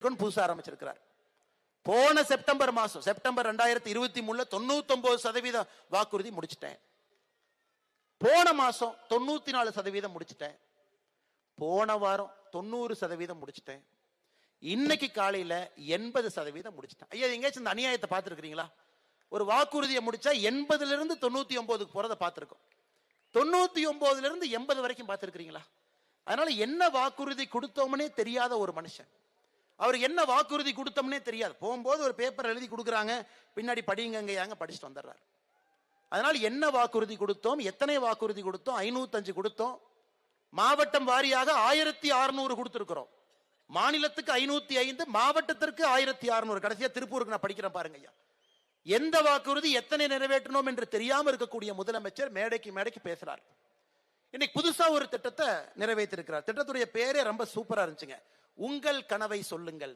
புதுசாக புதுசா ஆரம்பிச்சிருக்கிறார். போன செப்டம்பர் மாசம் செப்டம்பர் ரெண்டாயிரத்தி இருபத்தி மூணுல தொண்ணூத்தொன்பது சதவீதம் வாக்குறுதி முடிச்சிட்டேன். போன மாசம் தொண்ணூத்தி நாலு சதவீதம் முடிச்சிட்டேன். போன வாரம் தொண்ணூறு சதவீதம் முடிச்சிட்டேன். இன்னைக்கு காலையில எண்பது சதவீதம் முடிச்சிட்டேன். ஐயா எங்கேயாச்சும் இந்த அநியாயத்தை பார்த்துருக்கீங்களா ஒரு வாக்குறுதியை முடிச்சா எண்பதுல இருந்து தொண்ணூத்தி ஒன்பதுக்கு போறதை பார்த்துருக்கோம். தொண்ணூத்தி ஒன்பதுல இருந்து எண்பது வரைக்கும் பார்த்துருக்கீங்களா அதனால என்ன வாக்குறுதி கொடுத்தோம்னே தெரியாத ஒரு மனுஷன். அவர் என்ன வாக்குறுதி கொடுத்தோம்னே தெரியாது. போகும்போது ஒரு பேப்பர் எழுதி கொடுக்குறாங்க பின்னாடி படிங்கங்கயாங்க படிச்சுட்டு வந்துடுறாரு. அதனால் என்ன வாக்குறுதி கொடுத்தோம்? எத்தனை வாக்குறுதி கொடுத்தோம்? ஐநூத்தஞ்சு கொடுத்தோம். மாவட்டம் வாரியாக ஆயிரத்தி அறுநூறு கொடுத்துருக்குறோம். மாநிலத்துக்கு ஐநூத்தி ஐந்து மாவட்டத்திற்கு ஆயிரத்தி அறுநூறு. கடைசியா திருப்பூருக்கு நான் படிக்கிறேன் பாருங்க ஐயா. எந்த வாக்குறுதி எத்தனை நிறைவேற்றணும் என்று தெரியாமல் இருக்கக்கூடிய முதலமைச்சர் மேடைக்கு மேடைக்கு பேசுறார். இன்னைக்கு புதுசா ஒரு திட்டத்தை நிறைவேற்றிருக்கிறார். திட்டத்துடைய பேரே ரொம்ப சூப்பரா இருந்துச்சுங்க. உங்கள் கனவை சொல்லுங்கள்.